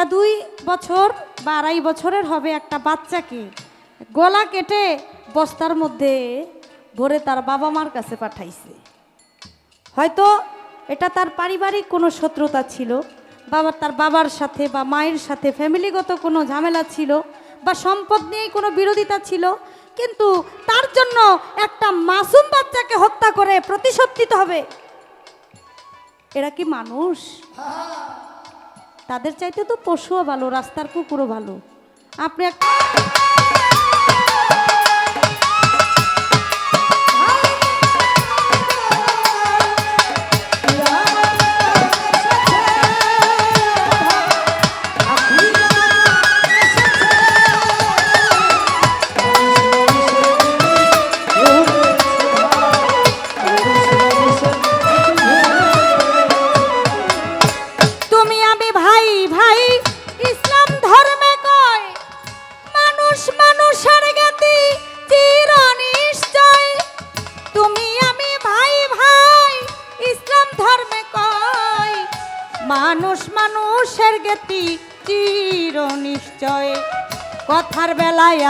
একটা দুই বছর বা আড়াই বছরের হবে একটা বাচ্চাকে। গলা কেটে বস্তার মধ্যে ভরে তার বাবা মার কাছে পাঠাইছে। হয়তো এটা তার পারিবারিক কোনো শত্রুতা ছিল বাবা তার বাবার সাথে বা মায়ের সাথে ফ্যামিলিগত কোনো ঝামেলা ছিল বা সম্পদ নিয়েই কোনো বিরোধিতা ছিল। কিন্তু তার জন্য একটা মাসুম বাচ্চাকে হত্যা করে প্রতিশোধ হবে। এরা কি মানুষ? তাদের চাইতে তো পশুও ভালো রাস্তার কুকুরও ভালো। আপনি এক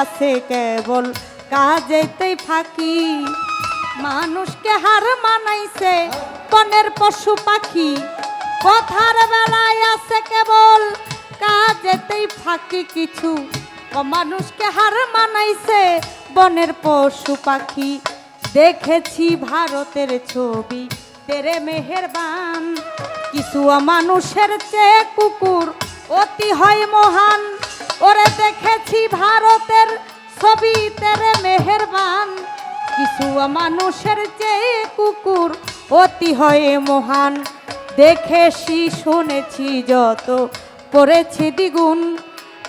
আছে কেবল কাজেতেই ফাঁকি। মানুষকে হার মানাইছে বনের পশু পাখি। কথার বেলায় আছে কেবল কাজেতেই ফাঁকি কিছু। ও মানুষকে হার মানাইছে বনের পশু পাখি। দেখেছি ভারতের ছবি, তেরে মেহেরবান। কিছু মানুষের চেয়ে কুকুর অতি হয় মহান। ওরে দেখেছি ভারতের ছবি, তেরে মেহেরবান। কিছু মানুষের চেয়ে কুকুর অতি হয় মহান। দেখেছি শুনেছি যত পড়েছি দ্বিগুণ।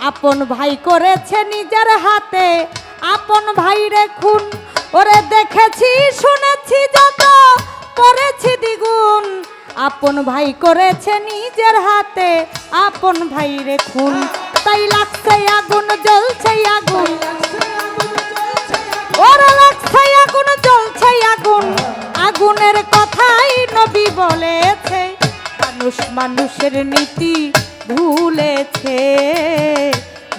আপন ভাই করেছে নিজের হাতে, আপন ভাই রে খুন। ওরে দেখেছি, শুনেছি যত পড়েছি দ্বিগুণ। আপন ভাই করেছে নিজের হাতে, আপন ভাই রে খুন। তাই লাগছে আগুন, জ্বলছে আগুন। ওরা লাগছে আগুন, জ্বলছে আগুন। আগুনের কথাই নবী বলেছে, মানুষ মানুষের নীতি ভুলেছে।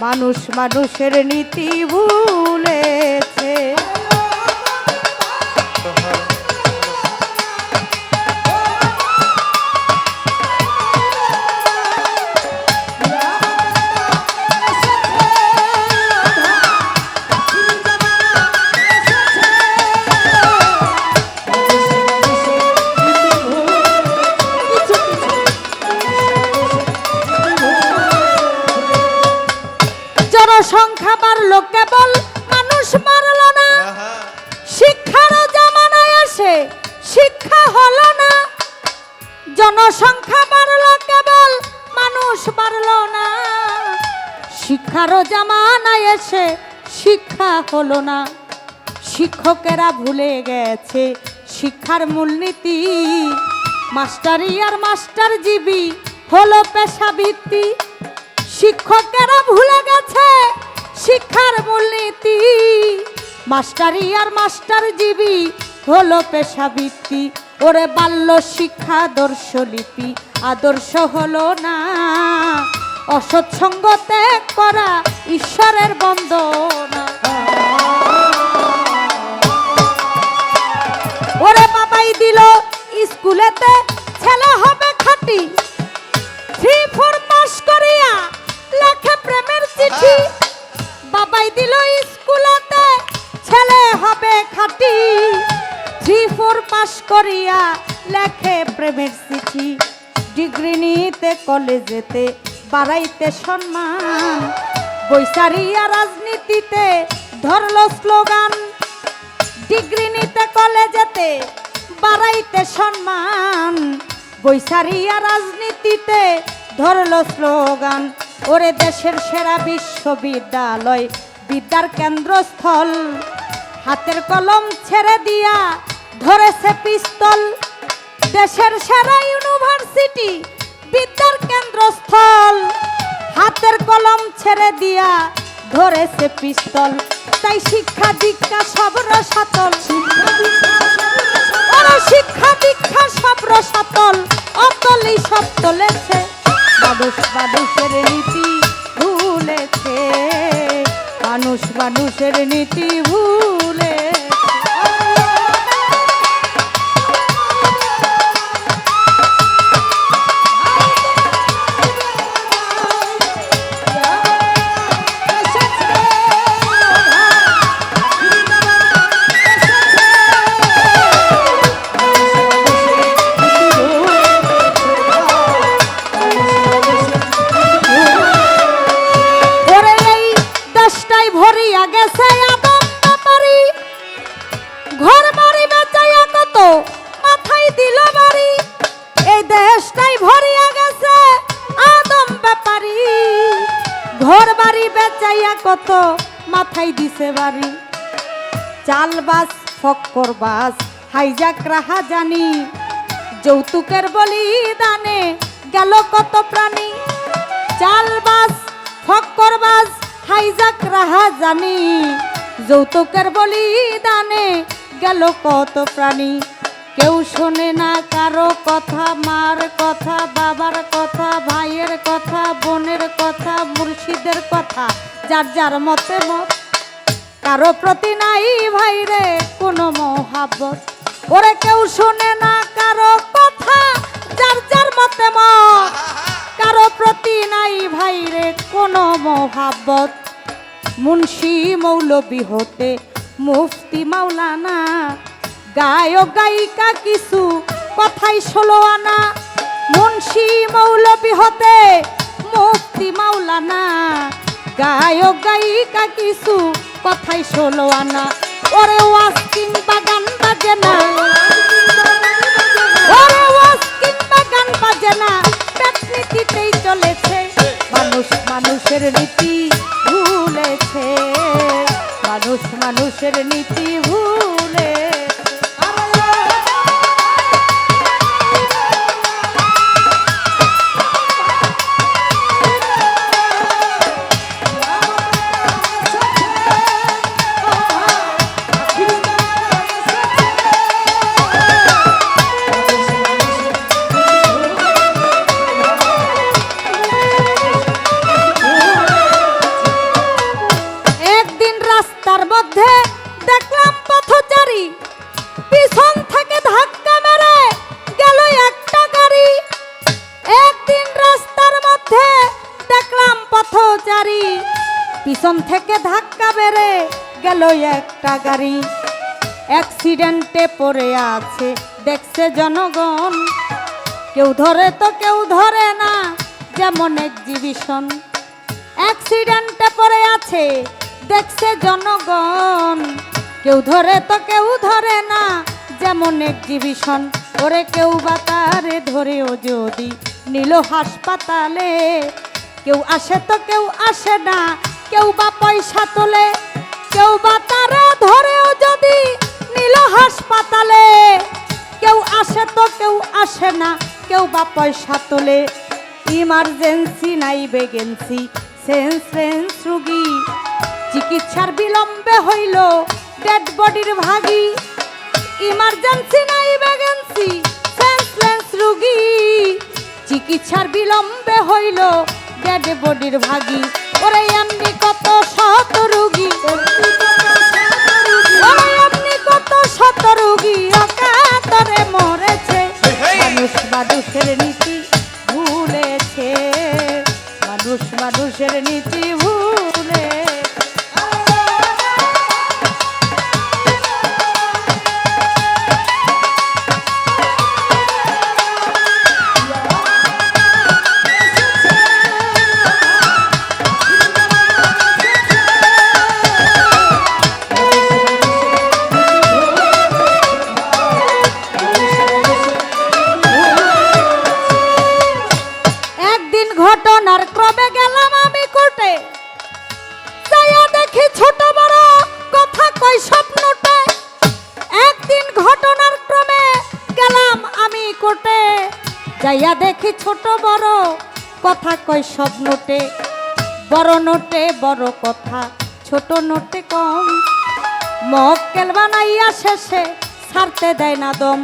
মানুষ মানুষের নীতি ভুলেছে। হলো না, শিক্ষকেরা ভুলে গেছে শিক্ষার মূলনীতি। মাস্টারি আর মাস্টার জীবী হলো পেশাবৃত্তি। শিক্ষকেরা ভুলে গেছে শিক্ষার মূলনীতি। মাস্টারি আর মাস্টার জীবী হলো পেশাবৃত্তি। ওরে বাল্য শিক্ষা আদর্শ লিপি, আদর্শ হলো না। অসৎসঙ্গ ত্যাগ করা ঈশ্বরের বন্দনা। ওরে দিল। স্কুলেতে ছেলে হবে খাটি। থ্রি ফোর পাস করিয়া লেখে প্রেমের চিঠি। বাবাই দিল স্কুলেতে ছেলে হবে খাটি। থ্রি ফোর পাস করিয়া লেখে প্রেমের চিঠি। ডিগ্রি নিতে কলেজেতে বাড়াইতে সম্মান। বৈশারিয়া রাজনীতিতে ধরলো স্লোগান ডিগ্রি নিতে কলেজেতে বাড়াইতে সম্মান। বৈশারিয়া রাজনীতিতে ধরল স্লোগান, ওরে দেশের সেরা বিশ্ববিদ্যালয়, বিদ্যার কেন্দ্রস্থল। হাতের কলম ছেড়ে দিয়া ধরেছে পিস্তল, দেশের সেরা ইউনিভার্সিটি, বিদ্যার কেন্দ্রস্থল। হাতের কলম ছেড়ে দিয়া ধরেছে পিস্তল, তাই শিক্ষা দীক্ষা সব রসাতল ওরা শিক্ষা দীক্ষা সব রসাতল, অতলই সব তোলেছে মানুষ মানুষের নীতি ভুলেছে। মানুষ মানুষের নীতি ভুলে বাস। হাইজাক রাহা জানি, যৌতুকের বলিদানে গেল কত প্রাণী। চালবাস ফক্করবাজ হাইজাক রাহা জানি, যৌতুকের বলিদানে গেল কত প্রাণী। কেউ শোনে না কারও কথা, মার কথা, বাবার কথা, ভাইয়ের কথা, বোনের কথা, মুর্শিদের কথা, যার যার মতে মত। কারও প্রতি নাই ভাই রে কোনো মহাব্বত। ওরে কেউ শুনে না কারও কথা, যার যার মতে মত। কারও প্রতি নাই ভাই রে কোনো মহাব্বত। মুন্সি মৌলবি হতে মুফতি মাওলানা গায়ক গায়িকা কিছু কথাই ষোলো আনা। মুন্সি মৌলবি হতে মুফতি মাওলানা গায়ক গায়িকা কিছু কথাই ষোলো আনা। ওরে ওয়াস্কিং বাগান গান বাজে না। ওরে ওয়াস্কিং বাগান বাজে না। প্রকৃতিতেই চলেছে। মানুষ মানুষের নীতি ভুলেছে। মানুষ মানুষের নীতি একটা গাড়ি অ্যাক্সিডেন্টে পড়ে আছে। দেখছে জনগণ, কেউ ধরে তো কেউ ধরে না, যেমন এক্সিবিশন অ্যাক্সিডেন্টে পড়ে আছে, দেখছে জনগণ, কেউ ধরে তো কেউ ধরে না, যেমন এক্সিবিশন ওরে কেউ বা তারে ধরেও যদি নিল হাসপাতালে, কেউ আসে তো কেউ আসে না, কেউ বা পয়সা তোলে, কেউ বা তারা ধরেও যদি নিল হাসপাতালে, কেউ আসে তো কেউ আসে না, কেউ বা পয়সা তোলে। ইমার্জেন্সি নাই বেগেন্সি, সেন্স সেন্স রুগী। চিকিৎসার বিলম্বে হইল ডেড বডির ভাগি। ইমার্জেন্সি নাই বেগেন্সি সেন্সলেস রুগী। চিকিৎসার বিলম্বে হইল ডেড বডির ভাগি। ওরে এমনি কত শত রুগী। এমনি কত শত রুগী অকাতরে মরেছে মানুষ মানুষের নীতি ভুলেছে। মানুষ মানুষের নীতি যাইয়া দেখি ছোট বড়। কথা কই সব নোটে, বড় নোটে বড় কথা, ছোট নোটে কম। মক্কেল বানাইয়া শেষে ছাড়তে দেয় না দম।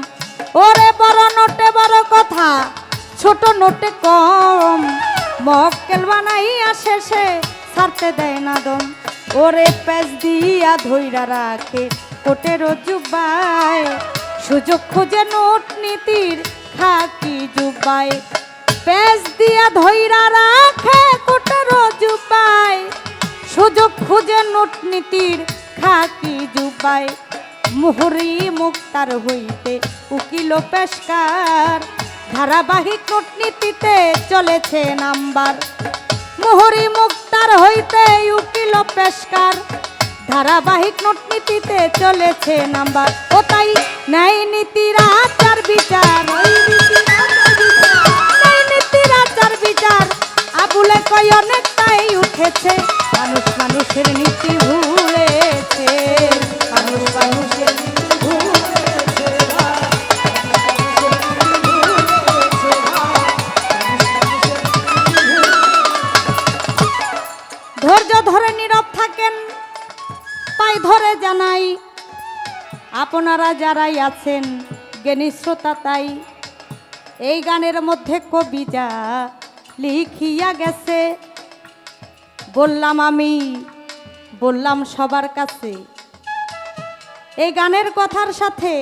ওরে বড় নোটে বড় কথা, ছোট নোটে কম। মক্কেল বানাইয়া শেষে ছাড়তে দেয় না দম। ওরে প্যাচ দিয়া ধইরা রাখে কোটের জুবাই সুযোগ খুঁজে নোট নীতির খাকি জুবাই। প্যাচ দিয়া ধইরা রাখে কোটের জুবাই। সুযোগ খুঁজে নোট নীতির খাকি জুবাই। মুহুরি মুক্তার হইতে উকিল পেশকার। ধারাবাহিক কূটনীতিতে চলেছে নাম্বার। মোহরি মুক্তার হইতে উকিল পেশকার। ধারাবাহিক কূটনীতিতে চলেছে নাম্বার। বিচার ওই নীতির আচার বিচার, ন্যায় নীতির আচার বিচার। আবুলে কয় অনেকটাই উঠেছে মানুষ মানুষের নীতি ভুলেছে। ধরে জানাই, আপনারা যারাই আছেন, জ্ঞানী শ্রোতা তাই, এই গানের মধ্যে কবিতা লিখিয়া গেছে। বললাম আমি, বললাম সবার কাছে। এই গানের কথার সাথে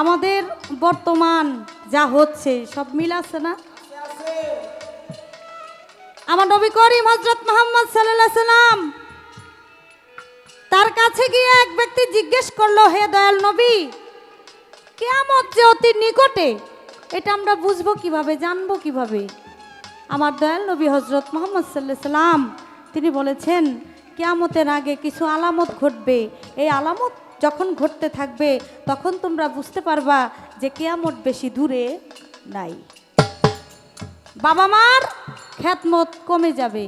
আমাদের বর্তমান যা হচ্ছে, সব মিল আছে না? আমার নবী করিম হজরত মোহাম্মদ সাল্লাহ সাল্লাম তার কাছে গিয়ে এক ব্যক্তি জিজ্ঞেস করল, হে দয়াল নবী, কেয়ামত যে অতি নিকটে, এটা আমরা বুঝব কীভাবে, জানব কীভাবে? আমার দয়াল নবী হজরত মোহাম্মদ সাল্লাহ সাল্লাম, তিনি বলেছেন, কেয়ামতের আগে কিছু আলামত ঘটবে। এই আলামত যখন ঘটতে থাকবে, তখন তোমরা বুঝতে পারবা যে কেয়ামত বেশি দূরে নাই। বাবা মার খ্যাতমত কমে যাবে।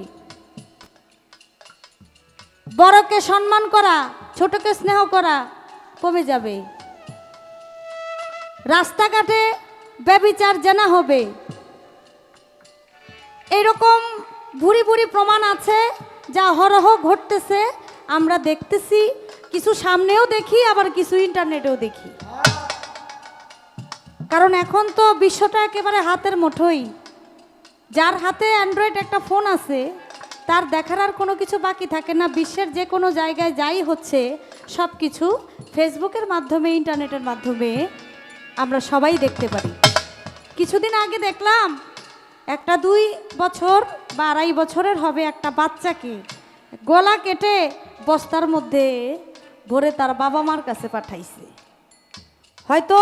বড়কে সম্মান করা, ছোটকে স্নেহ করা কমে যাবে। রাস্তাঘাটে ব্যবিচার জানা হবে। এরকম ভুরি ভুরি প্রমাণ আছে, যা হরহ ঘটতেছে। আমরা দেখতেছি, কিছু সামনেও দেখি, আবার কিছু ইন্টারনেটেও দেখি। কারণ এখন তো বিশ্বটা একেবারে হাতের মুঠোই। যার হাতে অ্যান্ড্রয়েড একটা ফোন আছে তার দেখার আর কোনো কিছু বাকি থাকে না। বিশ্বের যে কোনো জায়গায় যাই হচ্ছে সব কিছু ফেসবুকের মাধ্যমে, ইন্টারনেটের মাধ্যমে আমরা সবাই দেখতে পারি। কিছুদিন আগে দেখলাম, একটা দুই বছর বা আড়াই বছরের হবে একটা বাচ্চাকে গলা কেটে বস্তার মধ্যে ভরে তার বাবা মার কাছে পাঠাইছে। হয়তো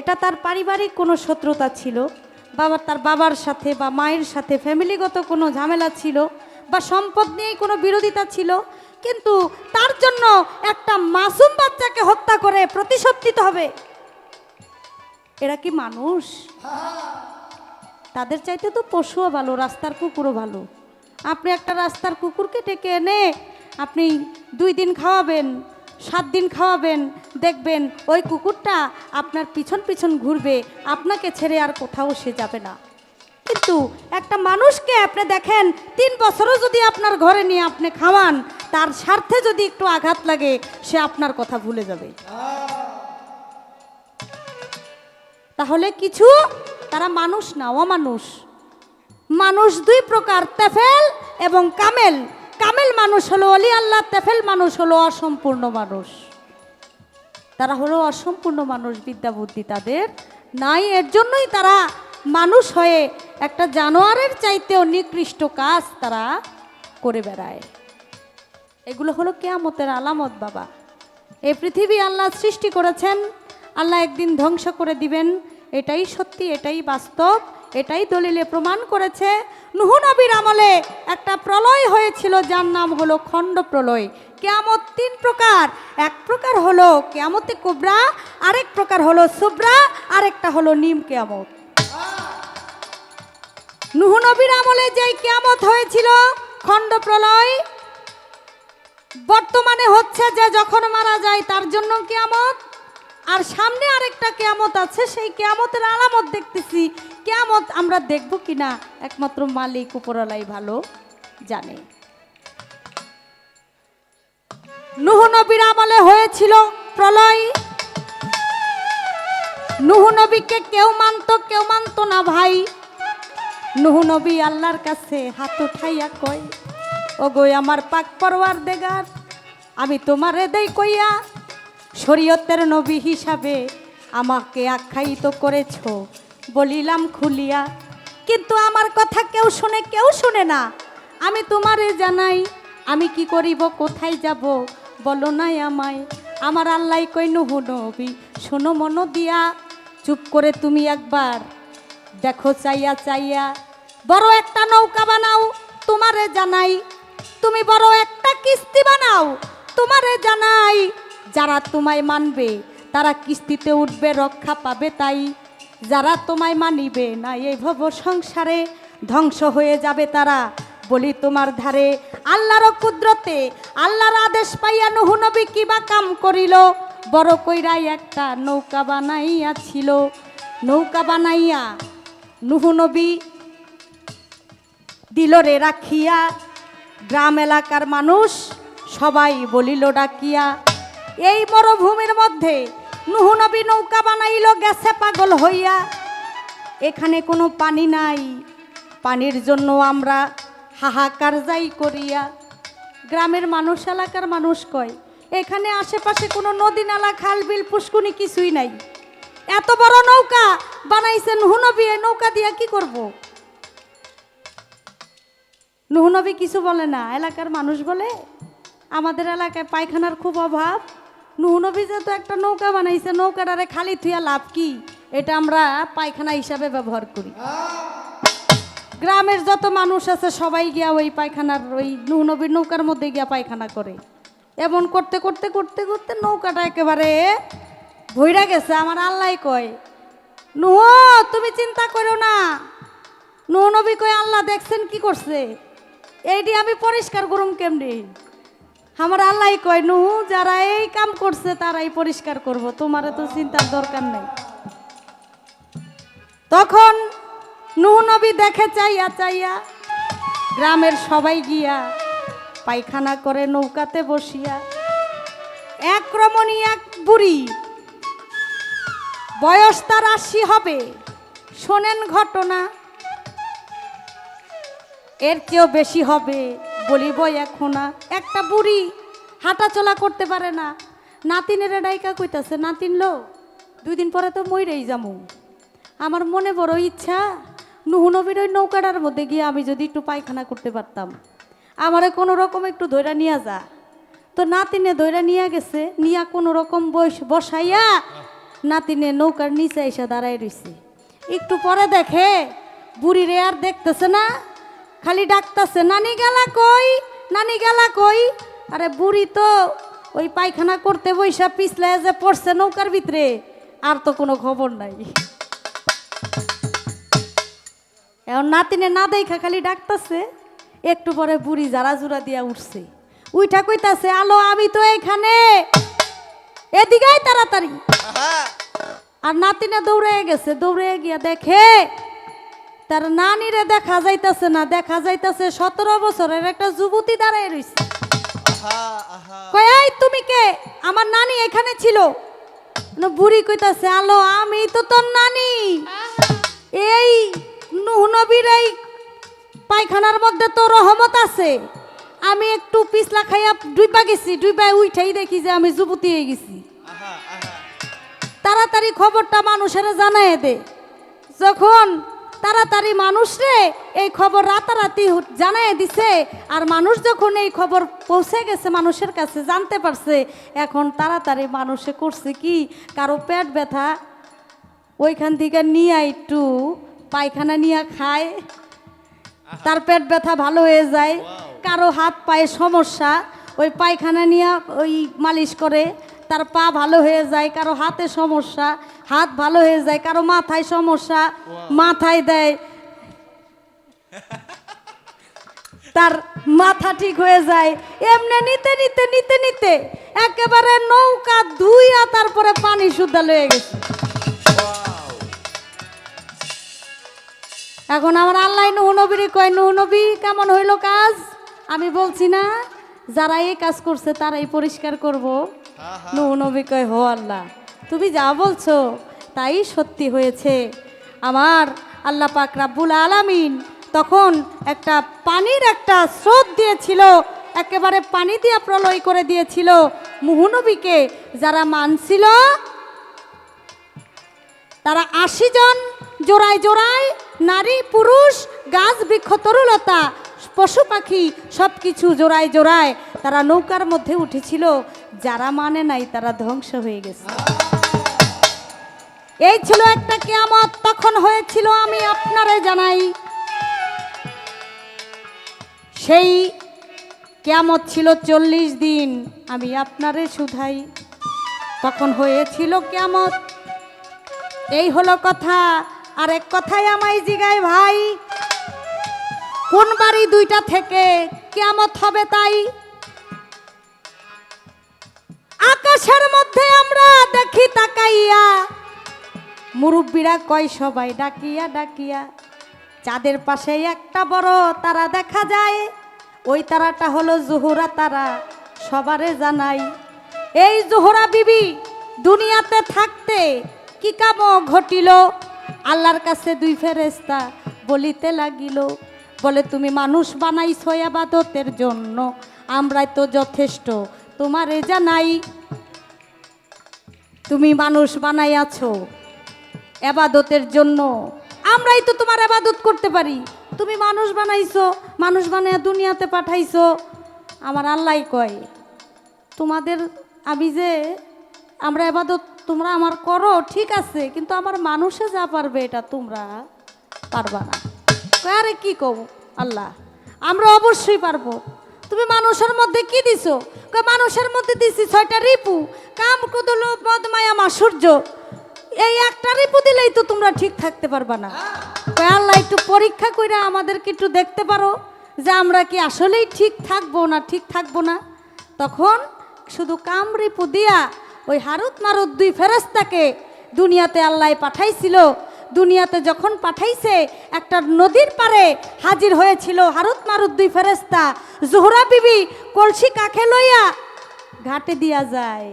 এটা তার পারিবারিক কোনো শত্রুতা ছিল বাবার তার বাবার সাথে বা মায়ের সাথে ফ্যামিলিগত কোনো ঝামেলা ছিল। বা সম্পদ নিয়েই কোনো বিরোধিতা ছিল, কিন্তু তার জন্য একটা মাসুম বাচ্চাকে হত্যা করে প্রতিশোধ নিতে হবে। এরা কি মানুষ? তাদের চাইতে তো পশুও ভালো, রাস্তার কুকুরও ভালো। আপনি একটা রাস্তার কুকুরকে ডেকে এনে আপনি দুই দিন খাওয়াবেন, সাত দিন খাওয়াবেন, দেখবেন ওই কুকুরটা আপনার পিছন পিছন ঘুরবে, আপনাকে ছেড়ে আর কোথাও সে যাবে না। কিন্তু একটা মানুষকে আপনি দেখেন, তিন বছরও যদি আপনার ঘরে নিয়ে আপনি খাওয়ান, তার স্বার্থে যদি একটু আঘাত লাগে, সে আপনার কথা ভুলে যাবে। তাহলে কিছু, তারা মানুষ না, অমানুষ। মানুষ দুই প্রকার, তেফেল এবং কামেল। কামেল মানুষ হলো অলি আল্লাহ, তেফেল মানুষ হলো অসম্পূর্ণ মানুষ। তারা হলো অসম্পূর্ণ মানুষ, বিদ্যা বুদ্ধি তাদের নাই। এর জন্যই তারা মানুষ হয়ে একটা জানোয়ারের চাইতেও নিকৃষ্ট কাজ তারা করে বেড়ায়। এগুলো হলো কেয়ামতের আলামত, বাবা। এই পৃথিবী আল্লাহ সৃষ্টি করেছেন, আল্লাহ একদিন ধ্বংস করে দিবেন। এটাই সত্যি, এটাই বাস্তব, এটাই দলিলে প্রমাণ করেছে। নুহু আমলে একটা প্রলয় হয়েছিল, যার নাম হলো খণ্ড প্রলয়। কেয়ামত তিন প্রকার। এক প্রকার হলো কেয়ামতে কুবরা, আরেক প্রকার হলো সুব্রা, আরেকটা হলো নিম কেয়ামত। নুহু নবীর আমলে যেই কেয়ামত হয়েছিল, খণ্ড প্রলয়, বর্তমানে হচ্ছে যে যখন মারা যায় তার জন্য কেয়ামত, আর সামনে আরেকটা কেয়ামত আছে, সেই কেয়ামতের আলামত দেখতেছি। কেয়ামত আমরা দেখব কিনা, একমাত্র মালিক উপরলাই ভালো জানে। নুহ নবীর আমলে হয়েছিল প্রলয়। নুহ নবীকে কেউ মানতো কেউ মানতো না ভাই। নুহু নবী আল্লাহর কাছে হাত উঠাইয়া কয় ও গো আমার পাক পরওয়ার দেগার আমি তোমারে দেই কইয়া, শরীয়তের নবী হিসাবে আমাকে আখ্যায়িত করেছ। বলিলাম, খুলিয়া, কিন্তু আমার কথা কেউ শুনে কেউ শুনে না। আমি তোমারে জানাই, আমি কি করিব, কোথায় যাব? বলো নাই আমায়। আমার আল্লাহ কই নুহু নবী, শোনো মনো দিয়া, চুপ করে তুমি একবার দেখো, চাইয়া চাইয়া বড় একটা নৌকা বানাও, তোমারে জানাই। তুমি বড় একটা কিস্তি বানাও, তোমারে জানাই। যারা তোমায় মানবে, তারা কিস্তিতে উঠবে, রক্ষা পাবে তাই। যারা তোমায় মানিবে না এই ভব সংসারে, ধ্বংস হয়ে যাবে তারা। বলি তোমার ধারে, আল্লাহর কুদরতে, আল্লাহর আদেশ পাইয়া নুহু নবী কিবা কাম করিল? বড় কইরাই একটা নৌকা বানাইয়াছিল। নৌকা বানাইয়া নুহু নবী দিল রে রাখিয়া, গ্রাম এলাকার মানুষ সবাই বলিল, ডাকিয়া, এই মরুভূমির মধ্যে নুহু নবী নৌকা বানাইল, গেছে পাগল হইয়া। এখানে কোনো পানি নাই, পানির জন্য আমরা হাহাকার যাই করিয়া। গ্রামের মানুষ, এলাকার মানুষ কয়, এখানে আশেপাশে কোনো নদী নালা, খাল, বিল, পুষ্কুনি কিছুই নাই। এত বড় নৌকা বানাইছেন হুনবি নৌকা দিয়া কি করব? নুহনবী কিছু বলে না। এলাকার মানুষ বলে, আমাদের এলাকায় পায়খানার খুব অভাব। নুহনবী যেহেতু একটা নৌকা বানাইছে, নৌকাটারে খালি থুয়া লাভ কি? এটা আমরা পায়খানা হিসাবে ব্যবহার করি। গ্রামের যত মানুষ আছে, সবাই গিয়া ওই পায়খানার, ওই নুহনবীর নৌকার মধ্যে গিয়া পায়খানা করে। এমন করতে করতে করতে করতে নৌকাটা একেবারে ভইরা গেছে। আমার আল্লাহ কয় নুহ তুমি চিন্তা করো না। নুহ নবী কয়, আল্লাহ দেখছেন কি করছে? এইটি আমি পরিষ্কার করুম কেমনি? আমার আল্লাহ কয় নু যারা এই কাম করছে, তারাই পরিষ্কার করব। তোমার তো চিন্তার দরকার নেই। তখন নুহ নবী দেখে চাইয়া চাইয়া গ্রামের সবাই গিয়া পায়খানা করে, নৌকাতে বসিয়া এক এক বুড়ি, বয়স তার আশি হবে। শোনেন ঘটনা এর কেউ বেশি হবে, বলিব এখন। একটা বুড়ি হাঁটা চলা করতে পারে না। নাতিনের ডাইকা কইতাছে, নাতিন লো দুই দিন পরে তো মইরেই যামু। আমার মনে বড় ইচ্ছা নুহুনবীর ওই নৌকাটার মধ্যে গিয়ে আমি যদি একটু পায়খানা করতে পারতাম। আমারে কোনো রকম একটু ধৈরা নিয়ে যা। তো নাতিনে ধৈরা নিয়ে গেছে, নিয়া কোনো রকম বস বসাইয়া নাতিনে নৌকার নিচে এসে দাঁড়াই রইছে। একটু পরে দেখে বুড়ি রে আর দেখতেছে না। খালি ডাকতেছে নানি গেলা কই? নানি গেলা কই? আরে বুড়ি তো ওই পায়খানা করতে বৈশা পিছলে যে পড়ছে নৌকার ভিতরে আর তো কোনো খবর নাই। এখন নাতিনে না দেখা খালি ডাকতেছে একটু পরে বুড়ি জারা জুরা দিয়া উঠছে। উইঠা কইতাছে আলো আমি তো এখানে। এদিকেই তাড়াতাড়ি। আর নাতিনে দৌড়ে গেছে দৌড়ে গিয়া দেখে তার নানিরে দেখা যাইতাছে না দেখা যাইতাছে সতেরো বছরের একটা যুবতী দাঁড়ায় রইছে। কয় এই তুমি কে? আমার নানি এখানে ছিল। বুড়ি কইতাছে আলো আমি তো তোর নানি। এই নুহ নবীর এই পায়খানার মধ্যে তো রহমত আছে। আমি একটু পিছলা খাইয়া ডুইবা গেছি ডুইবা উইঠাই দেখি যে আমি যুবতী হয়ে গেছি। তাড়াতাড়ি খবরটা মানুষের জানায় দে। যখন তাড়াতাড়ি মানুষরে এই খবর রাতারাতি জানাই দিছে। আর মানুষ যখন এই খবর পৌঁছে গেছে মানুষের কাছে জানতে পারছে এখন তাড়াতাড়ি মানুষে করছে কি? কারও পেট ব্যথা ওইখান থেকে নিয়ে একটু পায়খানা নিয়ে খায় তার পেট ব্যথা ভালো হয়ে যায় কারও হাত পায়ে সমস্যা ওই পায়খানা নিয়ে ওই মালিশ করে তার পা ভালো হয়ে যায় কারও হাতে সমস্যা হাত ভালো হয়ে যায় কারও মাথায় সমস্যা মাথায় দেয় তার মাথা ঠিক হয়ে যায় এমনি নিতে নিতে নিতে নিতে একেবারে নৌকা ধুইয়া তারপরে পানি শুদ্ধা লয়ে গেছে। এখন আমার আল্লাহ নুহনবীর কয় নুহনবী কেমন হইল কাজ? আমি বলছি না যারা এই কাজ করছে তারাই পরিষ্কার করব। নুহনবী কয় হো আল্লাহ তুমি যা বলছো তাই সত্যি হয়েছে। আমার আল্লাহ পাক রাব্বুল আলামিন তখন একটা পানির একটা স্রোত দিয়েছিল, একেবারে পানি দিয়ে প্রলয় করে দিয়েছিল। মুহুনবীকে যারা মানছিল, তারা আশি জন জোড়ায় জোড়ায় নারী, পুরুষ, গাছ, বৃক্ষ, তরুলতা, পশু পাখি সব কিছু জোড়ায় জোড়ায় তারা নৌকার মধ্যে উঠেছিল। যারা মানে নাই তারা ধ্বংস হয়ে গেছে। এই ছিল একটা কেয়ামত, তখন হয়েছিল আমি আপনারে জানাই। সেই কেয়ামত ছিল চল্লিশ দিন, আমি আপনারে শুধাই। তখন হয়েছিল কেয়ামত। এই হলো কথা। আর এক কথাই আমায় জিগায় ভাই, কোন বাড়ি দুইটা থেকে কেয়ামত হবে তাই? আকাশের মধ্যে আমরা দেখি তাকাইয়া মুরব্বীরা কয়, সবাই ডাকিয়া ডাকিয়া। চাঁদের পাশে একটা বড় তারা দেখা যায়। ওই তারাটা হলো জোহরা তারা, সবারে জানাই। এই জোহরা বিবি, দুনিয়াতে থাকতে কি কাম ঘটিল? আল্লাহর কাছে দুই ফেরেস্তা বলিতে লাগিল, বলে, তুমি মানুষ বানাইছ আবাদতের জন্য, আমরাই তো যথেষ্ট, তোমারে জানাই। তুমি মানুষ বানাইয়াছো এবাদতের জন্য। আমরাই তো তোমার এবাদত করতে পারি। তুমি মানুষ বানাইছো, মানুষ বানাইয়া দুনিয়াতে পাঠাইছো। আমার আল্লাহ কয়, তোমাদের আমি যে আমরা এবাদত তোমরা আমার করো, ঠিক আছে, কিন্তু আমার মানুষে যা পারবে এটা তোমরা পারবা না। আরে কি কব আল্লাহ? আমরা অবশ্যই পারব। তুমি মানুষের মধ্যে কি দিছো? মানুষের মধ্যে দিছি ছয়টা রিপু। কাম, কুদল মদমায়া মাসূর্য এই একটা রিপু দিলেই তো তোমরা ঠিক থাকতে পারবা না। কয়, আল্লাহ একটু পরীক্ষা করে আমাদেরকে একটু দেখতে পারো যে আমরা কি আসলেই ঠিক থাকব না ঠিক থাকব না। তখন শুধু কাম রিপু দিয়া ওই হারুত মারুত দুই ফেরেস্তাকে দুনিয়াতে আল্লাহ পাঠাইছিল। দুনিয়াতে যখন পাঠাইছে একটা নদীর পারে হাজির হয়েছিল হারুত মারুত দুই ফেরেস্তা জোহরা বিবি কলসি কাকে লইয়া ঘাটে দিয়া যায়।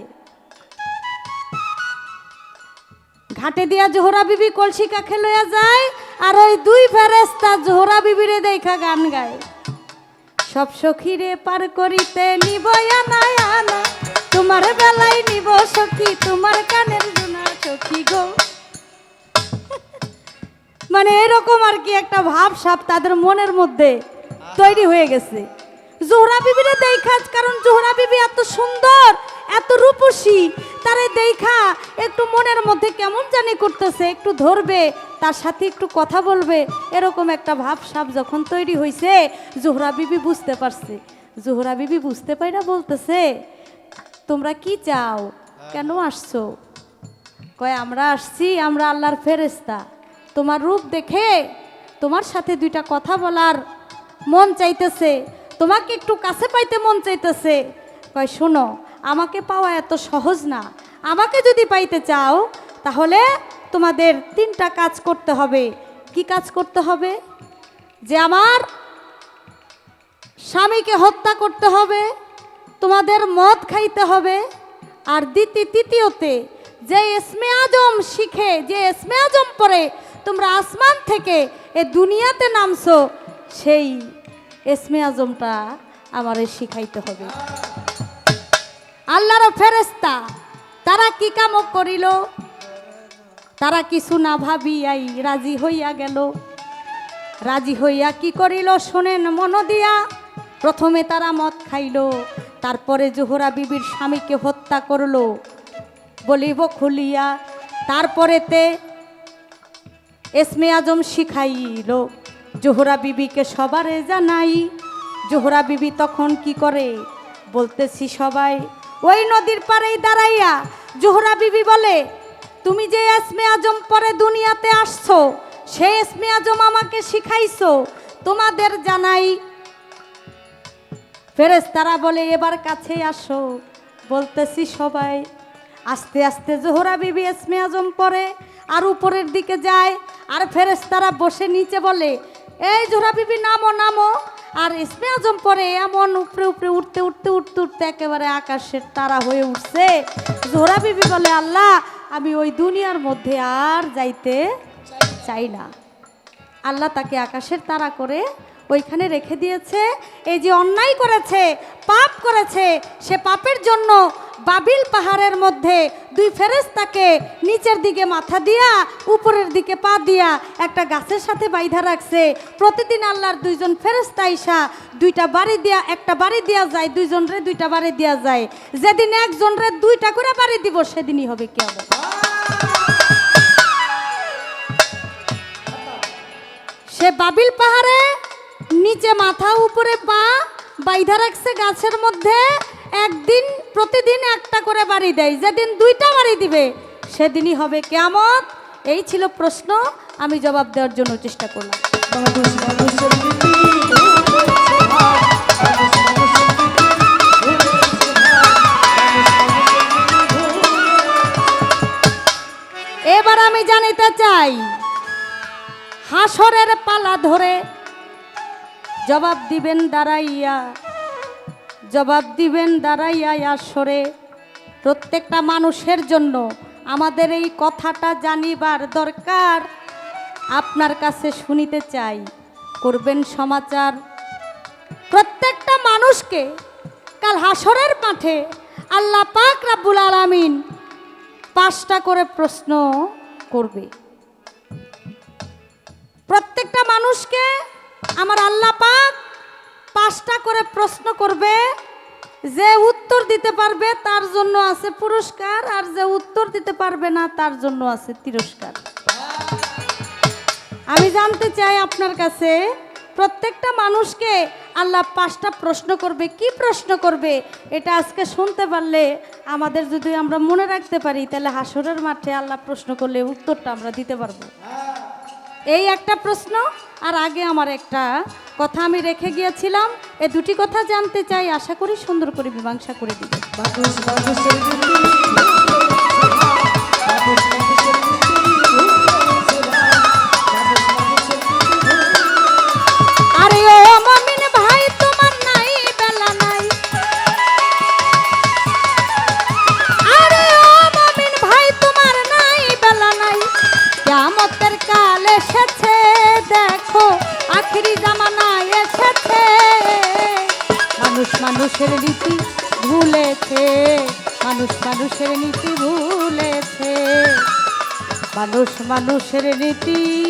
ঘাটে দিয়া জোহরা বিবি কলসি লইয়া যায়, আর ওই দুই ফেরেস্তা জোহরা বিবিরে দেখা গান গায়। সব সখীরে পার করিতে নিব আনা আনা, তোমার বেলায় নিব সখী, তোমার কানের জোনা সখী গো। মানে এরকম আর কি একটা ভাব সাপ তাদের মনের মধ্যে তৈরি হয়ে গেছে। জোহরা বিবিরে দেখা কারণ জোহরা বিবি এত সুন্দর, এত রূপসী তারে দেখা, একটু মনের মধ্যে কেমন জানি করতেছে, একটু ধরবে, তার সাথে একটু কথা বলবে, এরকম একটা ভাব সাপ যখন তৈরি হয়েছে জোহরা বিবি বুঝতে পারছে। জোহরা বিবি বুঝতে পাইরা বলতেছে, তোমরা কি চাও? কেন আসছো? কয়, আমরা আসছি, আমরা আল্লাহর ফেরেস্তা তোমার রূপ দেখে তোমার সাথে দুইটা কথা বলার মন চাইতেছে। তোমাকে একটু কাছে পাইতে মন চাইতেছে। কয়, শোনো আমাকে পাওয়া এত সহজ না। আমাকে যদি পাইতে চাও, তাহলে তোমাদের তিনটা কাজ করতে হবে। কি কাজ করতে হবে? যে আমার স্বামীকে হত্যা করতে হবে, তোমাদের মদ খাইতে হবে, আর দ্বিতীয় তৃতীয়তে, যে এসমে আজম শিখে, যে এসমে আজম পরে তোমরা আসমান থেকে এ দুনিয়াতে নামছো, সেই এসমে আজমটা আমারে শিখাইতে হবে। আল্লাহর ফেরেস্তা তারা কি কাম করিল? তারা কিছু না ভাবিয়াই রাজি হইয়া গেল। রাজি হইয়া কি করিল শোনেন মন দিয়া। প্রথমে তারা মদ খাইল, তারপরে জোহরা বিবির স্বামীকে হত্যা করল। বলিব খুলিয়া তারপরেতে এসমে আজম শিখাইল। জোহরা বিবিকে সবারে জানাই, জোহরা বিবি তখন কি করে? বলতেছি সবাই ওই নদীর পাড়েই দাঁড়াইয়া জোহরা বিবি বলে, তুমি যে এসমে আজম পরে দুনিয়াতে আসছো সেই এসমে আজম আমাকে শিখাইছো, তোমাদের জানাই। ফেরেস তারা বলে, এবার কাছে আসো। বলতেছি সবাই। আস্তে আস্তে জোহরা বিবি এসমে আজম পরে আর উপরের দিকে যায়, আর ফেরেস তারা বসে নিচে বলে, এই জোহরা বিবি, নামো নামো। আর ইসমে আজম পরে এমন উপরে উপরে উঠতে উঠতে উঠতে উঠতে একেবারে আকাশের তারা হয়ে উঠছে। জোহরা বিবি বলে, আল্লাহ, আমি ওই দুনিয়ার মধ্যে আর যাইতে চাই না। আল্লাহ তাকে আকাশের তারা করে ওইখানে রেখে দিয়েছে। এই যে অন্যায় করেছে, পাপ করেছে, সে পাপের জন্য বাবিল পাহাড়ের মধ্যে দুই ফেরেশতাকে নিচের দিকে মাথা দিয়া, উপরের দিকে পা দিয়া একটা গাছের সাথে বাইধা রাখছে। প্রতিদিন আল্লাহর দুইজন ফেরেস্তা ইসা দুইটা বাড়ি দিয়া, একটা বাড়ি দেওয়া যায় দুইজনরে দুইটা বাড়ি দেওয়া যায়। যেদিন একজনরে দুইটা করে বাড়ি দিব, সেদিনই হবে কেমন সে বাবিল পাহাড়ে নিচে মাথা, উপরে পা, বাইধা রাখছে গাছের মধ্যে। একদিন, প্রতিদিন একটা করে বাড়ি দেয়। যেদিন দুইটা বাড়ি দিবে, সেদিনই হবে কেমত এই ছিল প্রশ্ন। আমি জবাব দেওয়ার জন্য চেষ্টা করলাম। এবার আমি জানিতে চাই, হাসরের পালা ধরে জবাব দিবেন দাঁড়াইয়া, জবাব দিবেন দাঁড়াইয়া আসরে। প্রত্যেকটা মানুষের জন্য আমাদের এই কথাটা জানিবার দরকার। আপনার কাছে শুনিতে চাই, করবেন সমাচার। প্রত্যেকটা মানুষকে কাল হাসরের মাঠে আল্লাহ পাক রাব্বুল আলামিন পাঁচটা করে প্রশ্ন করবে। প্রত্যেকটা মানুষকে আমার আল্লাহ পাক পাঁচটা করে প্রশ্ন করবে যে উত্তর দিতে পারবে তার জন্য আছে পুরস্কার আর যে উত্তর দিতে পারবে না তার জন্য আছে তিরস্কার। আমি জানতে চাই আপনার কাছে, প্রত্যেকটা মানুষকে আল্লাহ পাঁচটা প্রশ্ন করবে, কি প্রশ্ন করবে? এটা আজকে শুনতে পারলে আমাদের যদি আমরা মনে রাখতে পারি, তাহলে হাসরের মাঠে আল্লাহ প্রশ্ন করলে উত্তরটা আমরা দিতে পারব। এই একটা প্রশ্ন আর আগে আমার একটা কথা আমি রেখে গিয়েছিলাম। এ দুটি কথা জানতে চাই, আশা করি সুন্দর করে মীমাংসা করে দিবে। মানুষের নীতি ভুলেছে মানুষ মানুষের নীতি ভুলেছে। মানুষ মানুষের ভুল